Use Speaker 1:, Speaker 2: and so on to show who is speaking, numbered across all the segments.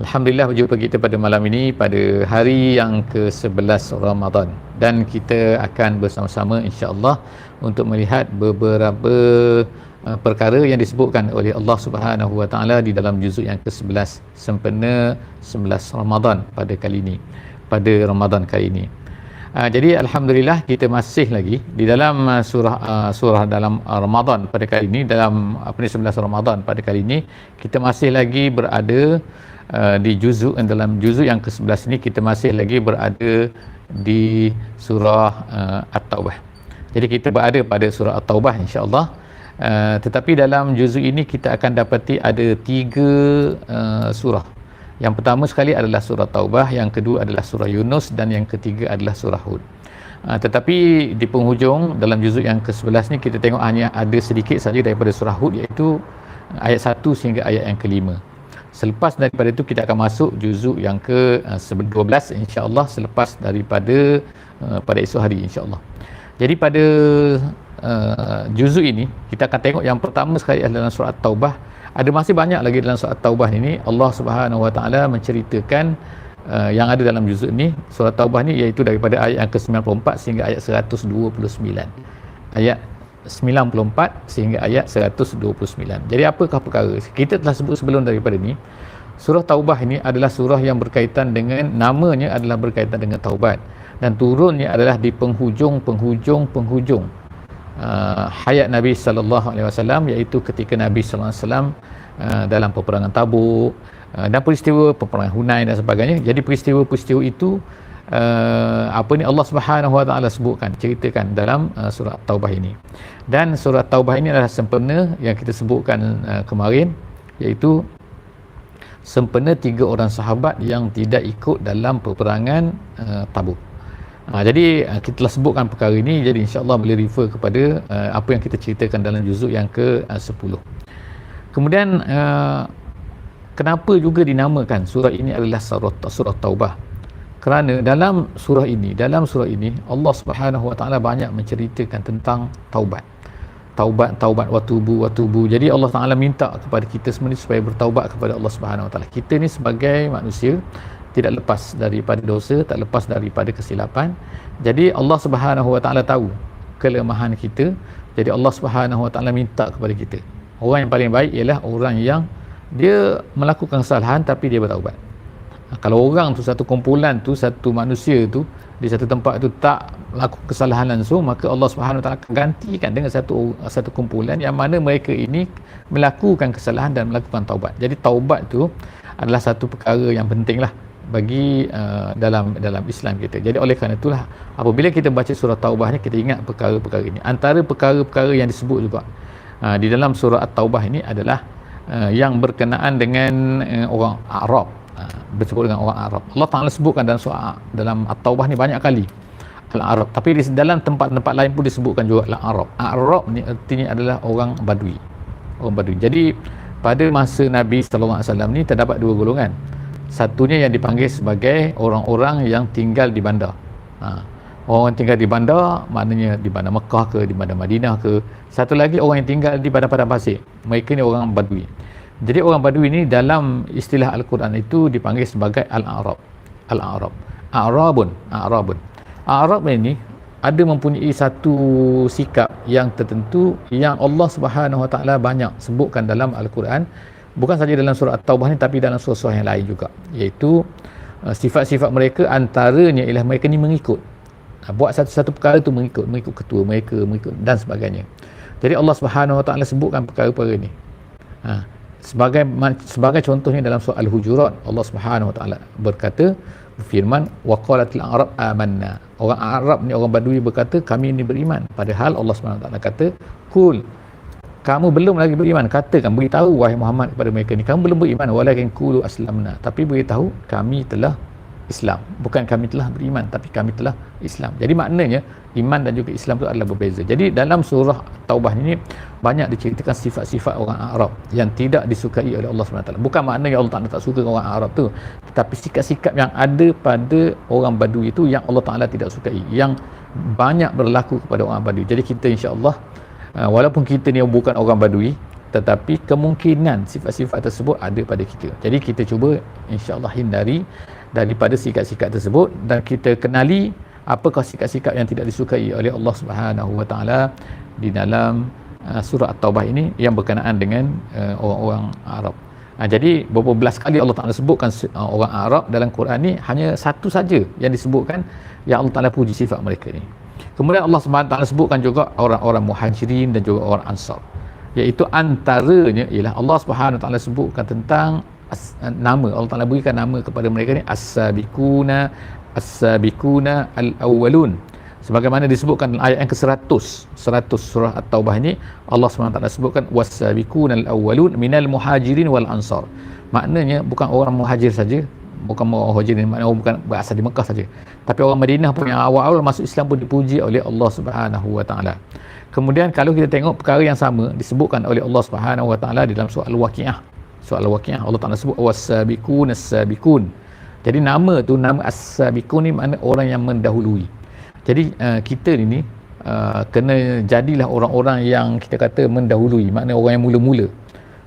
Speaker 1: Alhamdulillah berjumpa kita pada malam ini pada hari yang ke-11 Ramadan dan kita akan bersama-sama insya-Allah untuk melihat beberapa uh, perkara yang disebutkan oleh Allah Subhanahu Wa Taala di dalam juzuk yang ke-11 sempena 11 Ramadan pada kali ini pada Ramadan kali ini. Uh, jadi alhamdulillah kita masih lagi di dalam uh, surah uh, surah dalam uh, Ramadan pada kali ini dalam apa ni 11 Ramadan pada kali ini kita masih lagi berada uh, di juzuk dalam juzuk yang ke-11 ini kita masih lagi berada di surah uh, At-Taubah. Jadi kita berada pada surah At-Taubah insya-Allah. Uh, tetapi dalam juzuk ini kita akan dapati ada tiga uh, surah. Yang pertama sekali adalah surah Taubah, yang kedua adalah surah Yunus dan yang ketiga adalah surah Hud. Uh, tetapi di penghujung dalam juzuk yang ke-11 ni kita tengok hanya ada sedikit saja daripada surah Hud iaitu ayat 1 sehingga ayat yang kelima. Selepas daripada itu kita akan masuk juzuk yang ke-12 uh, insya-Allah selepas daripada uh, pada esok hari insya-Allah. Jadi pada uh, juzuk ini kita akan tengok yang pertama sekali adalah dalam surah Taubah. Ada masih banyak lagi dalam surah Taubah ini Allah Subhanahu Wa Taala menceritakan uh, yang ada dalam juzuk ini surah Taubah ni iaitu daripada ayat yang ke-94 sehingga ayat 129. Ayat 94 sehingga ayat 129. Jadi apakah perkara? Kita telah sebut sebelum daripada ni, surah Taubah ini adalah surah yang berkaitan dengan namanya adalah berkaitan dengan taubat dan turunnya adalah di penghujung-penghujung penghujung uh, hayat Nabi sallallahu alaihi wasallam iaitu ketika Nabi sallallahu alaihi wasallam uh, dalam peperangan Tabuk uh, dan peristiwa peperangan Hunain dan sebagainya. Jadi peristiwa-peristiwa itu uh, apa ni Allah Subhanahu Wa Taala sebutkan ceritakan dalam uh, surah Taubah ini. Dan surah Taubah ini adalah sempena yang kita sebutkan uh, kemarin iaitu sempena tiga orang sahabat yang tidak ikut dalam peperangan uh, Tabuk. Ha, jadi kita telah sebutkan perkara ini jadi insya-Allah boleh refer kepada uh, apa yang kita ceritakan dalam juzuk yang ke-10. Uh, Kemudian uh, kenapa juga dinamakan surah ini adalah surah, surah Taubah? Kerana dalam surah ini dalam surah ini Allah Subhanahu Wa Taala banyak menceritakan tentang taubat. Taubat taubat watubu watubu. Jadi Allah Taala minta kepada kita semua supaya bertaubat kepada Allah Subhanahu Wa Taala. Kita ni sebagai manusia tidak lepas daripada dosa tak lepas daripada kesilapan. Jadi Allah Subhanahu Wa Taala tahu kelemahan kita. Jadi Allah Subhanahu Wa Taala minta kepada kita. Orang yang paling baik ialah orang yang dia melakukan kesalahan tapi dia bertaubat kalau orang tu satu kumpulan tu satu manusia tu di satu tempat tu tak lakukan kesalahan langsung maka Allah Subhanahu taala akan gantikan dengan satu satu kumpulan yang mana mereka ini melakukan kesalahan dan melakukan taubat. Jadi taubat tu adalah satu perkara yang penting lah bagi uh, dalam dalam Islam kita. Jadi oleh kerana itulah apabila kita baca surah taubah ni kita ingat perkara-perkara ini. Antara perkara-perkara yang disebut juga uh, di dalam surah at-taubah ini adalah uh, yang berkenaan dengan uh, orang Arab Ha, bersebut dengan orang Arab. Allah Taala sebutkan dalam surah dalam At-Taubah ni banyak kali Al-Arab. Tapi di dalam tempat-tempat lain pun disebutkan juga Al-Arab. Arab ni artinya adalah orang Badui. Orang Badui. Jadi pada masa Nabi sallallahu alaihi wasallam ni terdapat dua golongan. Satunya yang dipanggil sebagai orang-orang yang tinggal di bandar. Ha. Orang yang tinggal di bandar, maknanya di bandar Mekah ke, di bandar Madinah ke. Satu lagi orang yang tinggal di padang-padang pasir. Mereka ni orang Badui. Jadi orang Badui ini dalam istilah Al-Quran itu dipanggil sebagai Al-Arab. Al-Arab. Arabun. Arabun. Arab ini ada mempunyai satu sikap yang tertentu yang Allah Subhanahu Wa Taala banyak sebutkan dalam Al-Quran bukan saja dalam surah At-Taubah ni tapi dalam surah-surah yang lain juga iaitu uh, sifat-sifat mereka antaranya ialah mereka ni mengikut buat satu-satu perkara tu mengikut mengikut ketua mereka mengikut dan sebagainya jadi Allah Subhanahu Wa Taala sebutkan perkara-perkara ni ha sebagai sebagai contohnya dalam surah al-hujurat Allah Subhanahu wa taala berkata firman waqalatil arab amanna. Orang arab ni orang badui berkata kami ini beriman. Padahal Allah Subhanahu wa taala kata kul kamu belum lagi beriman. Katakan beritahu wahai Muhammad kepada mereka ni kamu belum beriman walakin qulu aslamna. Tapi beritahu kami telah Islam. Bukan kami telah beriman tapi kami telah Islam. Jadi maknanya iman dan juga Islam itu adalah berbeza. Jadi dalam surah Taubah ini banyak diceritakan sifat-sifat orang Arab yang tidak disukai oleh Allah SWT bukan maknanya Allah Ta'ala tak suka orang Arab tu tetapi sikap-sikap yang ada pada orang Badui itu yang Allah Ta'ala tidak sukai yang banyak berlaku kepada orang Badui jadi kita insya-Allah uh, walaupun kita ni bukan orang Badui tetapi kemungkinan sifat-sifat tersebut ada pada kita. Jadi kita cuba insya-Allah hindari daripada sikap-sikap tersebut dan kita kenali apakah sikap-sikap yang tidak disukai oleh Allah Subhanahu Wa Taala di dalam uh, surah At-Taubah ini yang berkenaan dengan uh, orang-orang Arab. Ha, jadi beberapa belas kali Allah Taala sebutkan uh, orang Arab dalam Quran ni hanya satu saja yang disebutkan yang Allah Taala puji sifat mereka ni. Kemudian Allah Subhanahu Taala sebutkan juga orang-orang Muhajirin dan juga orang Ansar. Iaitu antaranya ialah Allah Subhanahu Taala sebutkan tentang as, nama Allah Taala berikan nama kepada mereka ni as-sabiquna as-sabiquna al-awwalun. Sebagaimana disebutkan dalam ayat yang ke-100 100 surah at-taubah ini Allah SWT sebutkan was-sabiquna al-awwalun minal muhajirin wal ansar. Maknanya bukan orang muhajir saja bukan orang muhajirin maknanya bukan berasal di Mekah saja. Tapi orang Madinah pun yang awal-awal masuk Islam pun dipuji oleh Allah Subhanahu wa taala. Kemudian kalau kita tengok perkara yang sama disebutkan oleh Allah Subhanahu wa taala di dalam surah al-waqiah soal waqiah Allah Taala sebut wasabiqun as-sabiqun jadi nama tu nama as-sabiqun ni makna orang yang mendahului. Jadi uh, kita ni uh, kena jadilah orang-orang yang kita kata mendahului makna orang yang mula-mula.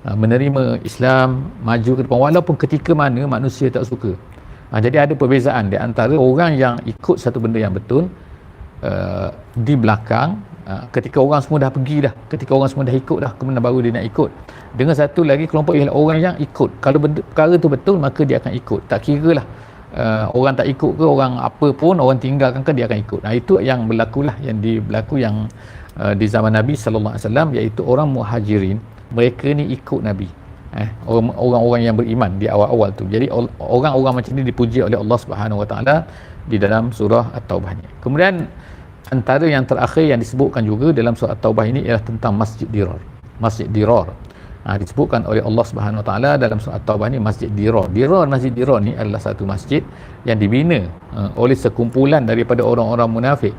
Speaker 1: Uh, menerima Islam maju ke depan walaupun ketika mana manusia tak suka. Uh, jadi ada perbezaan di antara orang yang ikut satu benda yang betul uh, di belakang Ha, ketika orang semua dah pergi dah ketika orang semua dah ikut dah kemudian baru dia nak ikut. Dengan satu lagi kelompok ialah orang yang ikut. Kalau perkara tu betul maka dia akan ikut. Tak kira lah uh, orang tak ikut ke orang apa pun orang tinggalkan ke dia akan ikut. Nah itu yang berlaku lah yang berlaku yang uh, di zaman Nabi wasallam iaitu orang muhajirin mereka ni ikut Nabi. Eh orang-orang yang beriman di awal-awal tu. Jadi orang-orang macam ni dipuji oleh Allah taala di dalam surah at-taubah ni. Kemudian antara yang terakhir yang disebutkan juga dalam surah Taubah ini ialah tentang Masjid Dirar. Masjid Dirar. Ha, disebutkan oleh Allah Subhanahu Wa Taala dalam surah Taubah ini Masjid Dirar. Dirar Masjid Dirar ni adalah satu masjid yang dibina uh, oleh sekumpulan daripada orang-orang munafik.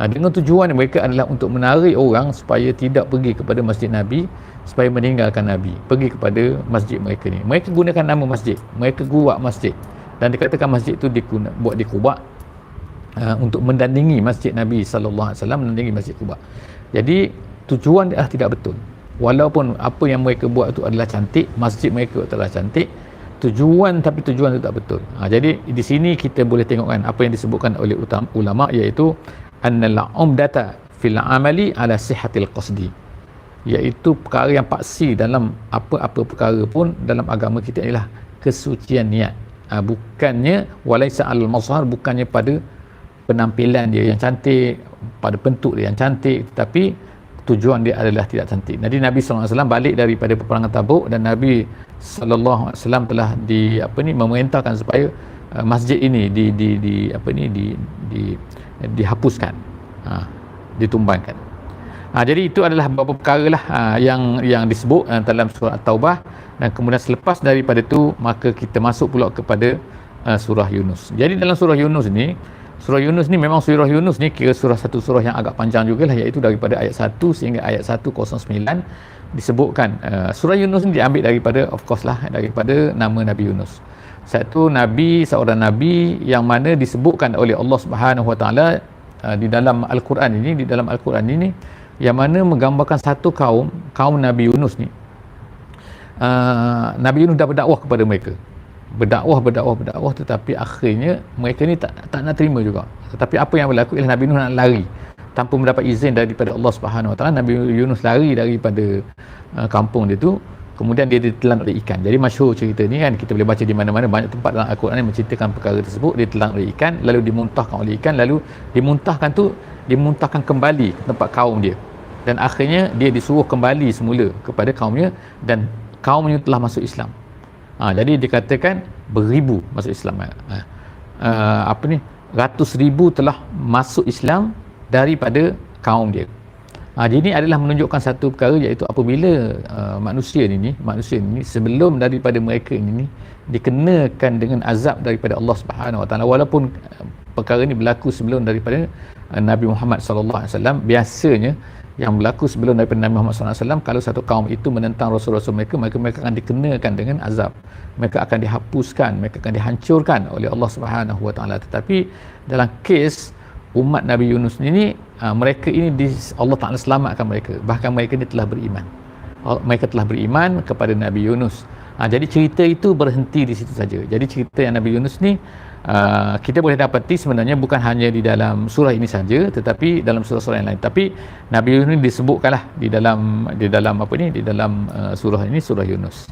Speaker 1: Ha, dengan tujuan mereka adalah untuk menarik orang supaya tidak pergi kepada Masjid Nabi supaya meninggalkan Nabi pergi kepada masjid mereka ni mereka gunakan nama masjid mereka buat masjid dan dikatakan masjid itu buat di uh, untuk mendandingi masjid Nabi sallallahu alaihi wasallam mendandingi masjid Quba. Jadi tujuan dia tidak betul. Walaupun apa yang mereka buat itu adalah cantik, masjid mereka adalah cantik, tujuan tapi tujuan itu tak betul. Ha, jadi di sini kita boleh tengok kan apa yang disebutkan oleh ulama iaitu annal umdata fil amali ala sihhatil qasdi iaitu perkara yang paksi dalam apa-apa perkara pun dalam agama kita ialah kesucian niat ha, bukannya walaisa al mazhar bukannya pada penampilan dia yang cantik pada bentuk dia yang cantik tetapi tujuan dia adalah tidak cantik. Jadi Nabi SAW balik daripada peperangan tabuk dan Nabi SAW telah di apa ni memerintahkan supaya uh, masjid ini di di di apa ni di di dihapuskan ha, ditumbangkan. Ha, jadi itu adalah beberapa perkara lah ha, yang yang disebut uh, dalam surah At-Taubah. Dan kemudian selepas daripada itu maka kita masuk pula kepada uh, surah Yunus. Jadi dalam surah Yunus ni Surah Yunus ni memang surah Yunus ni kira surah satu surah yang agak panjang juga lah iaitu daripada ayat 1 sehingga ayat 109 disebutkan. Uh, surah Yunus ni diambil daripada of course lah daripada nama Nabi Yunus. Satu Nabi seorang Nabi yang mana disebutkan oleh Allah Subhanahu Wa Taala uh, di dalam Al-Quran ini di dalam Al-Quran ini yang mana menggambarkan satu kaum kaum Nabi Yunus ni. Uh, Nabi Yunus dah berdakwah kepada mereka berdakwah berdakwah berdakwah tetapi akhirnya mereka ni tak tak nak terima juga. Tetapi apa yang berlaku ialah Nabi Nuh nak lari. Tanpa mendapat izin daripada Allah Subhanahu Wa Taala Nabi Yunus lari daripada uh, kampung dia tu. Kemudian dia ditelan oleh ikan. Jadi masyhur cerita ni kan kita boleh baca di mana-mana. Banyak tempat dalam Al-Quran yang menceritakan perkara tersebut. Dia ditelan oleh ikan lalu dimuntahkan oleh ikan lalu dimuntahkan tu dimuntahkan kembali ke tempat kaum dia. Dan akhirnya dia disuruh kembali semula kepada kaumnya. Dan kaumnya telah masuk Islam Ha, jadi dikatakan beribu masuk Islam. Ha, uh, apa ni? Ratus ribu telah masuk Islam daripada kaum dia. Ha, jadi ini adalah menunjukkan satu perkara iaitu apabila uh, manusia ini manusia ini sebelum daripada mereka ini dikenakan dengan azab daripada Allah Subhanahu Wa Taala walaupun uh, perkara ini berlaku sebelum daripada uh, Nabi Muhammad sallallahu alaihi wasallam biasanya yang berlaku sebelum daripada Nabi Muhammad SAW kalau satu kaum itu menentang Rasul-Rasul mereka mereka, mereka akan dikenakan dengan azab. Mereka akan dihapuskan mereka akan dihancurkan oleh Allah Subhanahu Wa Taala. Tetapi dalam kes umat Nabi Yunus ini uh, mereka ini Allah Taala selamatkan mereka. Bahkan mereka ini telah beriman. Mereka telah beriman kepada Nabi Yunus. Uh, jadi cerita itu berhenti di situ saja. Jadi cerita yang Nabi Yunus ni Uh, kita boleh dapati sebenarnya bukan hanya di dalam surah ini saja tetapi dalam surah-surah yang lain. Tapi Nabi Yunus disebutkanlah di dalam di dalam apa ni? Di dalam uh, surah ini surah Yunus.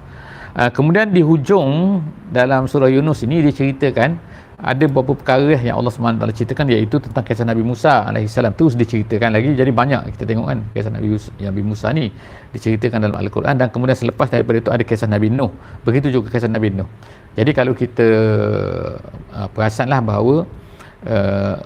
Speaker 1: Uh, kemudian di hujung dalam surah Yunus ini diceritakan ada beberapa perkara yang Allah SWT ceritakan iaitu tentang kisah Nabi Musa AS terus diceritakan lagi jadi banyak kita tengok kan kisah Nabi, Nabi Musa ni diceritakan dalam Al-Quran. Dan kemudian selepas daripada itu ada kisah Nabi Nuh. Begitu juga kisah Nabi Nuh jadi kalau kita uh, perasanlah bahawa uh,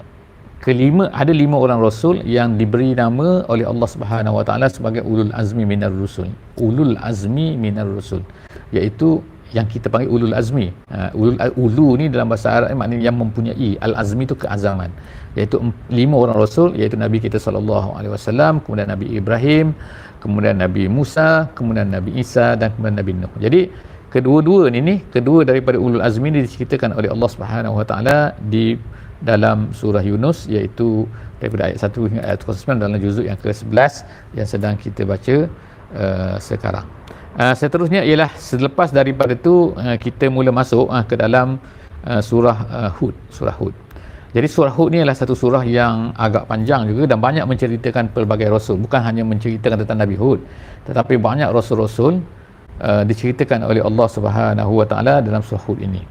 Speaker 1: kelima ada lima orang rasul yang diberi nama oleh Allah Subhanahu Wa Taala sebagai ulul azmi minar rusul. Ulul azmi minar rusul iaitu yang kita panggil ulul azmi. Uh, ulul ulu ni dalam bahasa Arab maknanya yang mempunyai al azmi itu keazaman. Iaitu lima orang rasul iaitu Nabi kita sallallahu alaihi wasallam, kemudian Nabi Ibrahim, kemudian Nabi Musa, kemudian Nabi Isa dan kemudian Nabi Nuh. Jadi kedua-dua ni ni kedua daripada ulul azmi ni diceritakan oleh Allah Subhanahu Wa Taala di dalam surah Yunus iaitu daripada ayat 1 hingga ayat 9 dalam juzuk yang ke-11 yang sedang kita baca uh, sekarang. Uh, seterusnya ialah selepas daripada itu uh, kita mula masuk uh, ke dalam uh, surah uh, Hud, surah Hud. Jadi surah Hud ni adalah satu surah yang agak panjang juga dan banyak menceritakan pelbagai rasul, bukan hanya menceritakan tentang Nabi Hud, tetapi banyak rasul-rasul uh, diceritakan oleh Allah Subhanahu Wa Taala dalam surah Hud ini.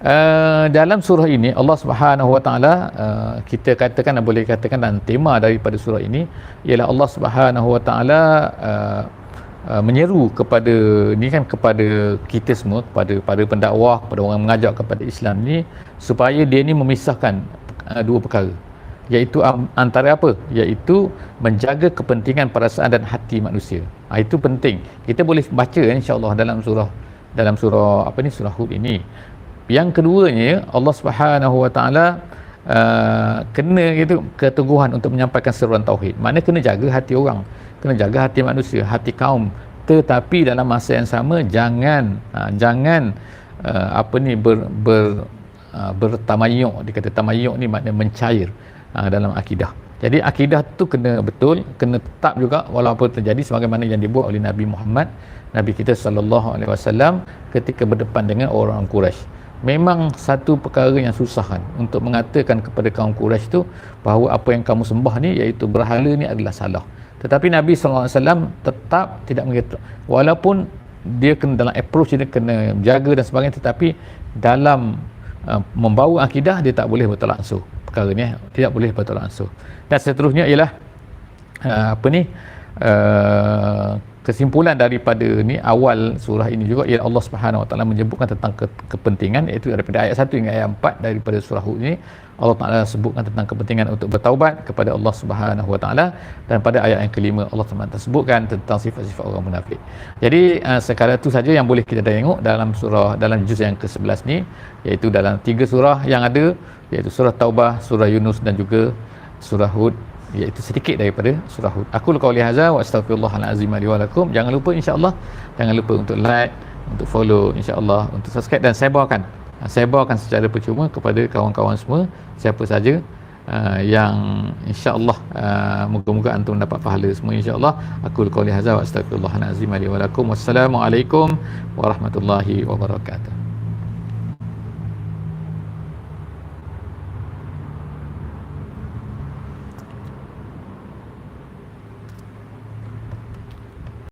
Speaker 1: Uh, dalam surah ini Allah Subhanahu Wa Taala uh, kita katakan dan boleh katakan dan tema daripada surah ini ialah Allah Subhanahu Wa Taala uh, uh, menyeru kepada ni kan kepada kita semua kepada para pendakwah kepada orang mengajak kepada Islam ni supaya dia ni memisahkan uh, dua perkara. Iaitu antara apa? Iaitu menjaga kepentingan perasaan dan hati manusia ha, itu penting. Kita boleh baca insyaallah dalam surah dalam surah apa ni surah hud ini. Yang keduanya Allah Subhanahu wa taala uh, kena gitu keteguhan untuk menyampaikan seruan tauhid. Mana kena jaga hati orang kena jaga hati manusia hati kaum. Tetapi dalam masa yang sama jangan uh, jangan uh, apa ni ber, ber uh, bertamayuk. Dikata tamayuk ni maknanya mencair uh, dalam akidah. Jadi akidah tu kena betul, kena tetap juga walaupun terjadi sebagaimana yang dibuat oleh Nabi Muhammad, Nabi kita sallallahu alaihi wasallam ketika berdepan dengan orang Quraisy. Memang satu perkara yang susah kan untuk mengatakan kepada kaum Quraisy tu bahawa apa yang kamu sembah ni iaitu berhala ni adalah salah. Tetapi Nabi sallallahu alaihi wasallam tetap tidak mengira walaupun dia kena dalam approach dia kena jaga dan sebagainya tetapi dalam uh, membawa akidah dia tak boleh betul langsung perkara ni tidak boleh bertolak ansur dan seterusnya ialah uh, apa ni uh, kesimpulan daripada ni awal surah ini juga ialah Allah Subhanahu Wa Taala menyebutkan tentang ke, kepentingan iaitu daripada ayat 1 hingga ayat 4 daripada surah Hud ini. Allah Taala sebutkan tentang kepentingan untuk bertaubat kepada Allah Subhanahu Wa Taala. Dan pada ayat yang kelima Allah Taala sebutkan tentang sifat-sifat orang munafik. Jadi uh, sekadar itu saja yang boleh kita tengok dalam surah dalam juz yang ke-11 ni iaitu dalam tiga surah yang ada iaitu surah Taubah, surah Yunus dan juga surah Hud iaitu sedikit daripada surah Hud. Aku luka oleh hazah wa lakum. Jangan lupa insya-Allah jangan lupa untuk like, untuk follow insya-Allah, untuk subscribe dan saya bawakan saya bawakan secara percuma kepada kawan-kawan semua siapa saja uh, yang insya-Allah uh, moga-moga antum dapat pahala semua insya-Allah. Aku oleh hazah wa astaghfirullahalazim li wa lakum. Wassalamualaikum warahmatullahi wabarakatuh.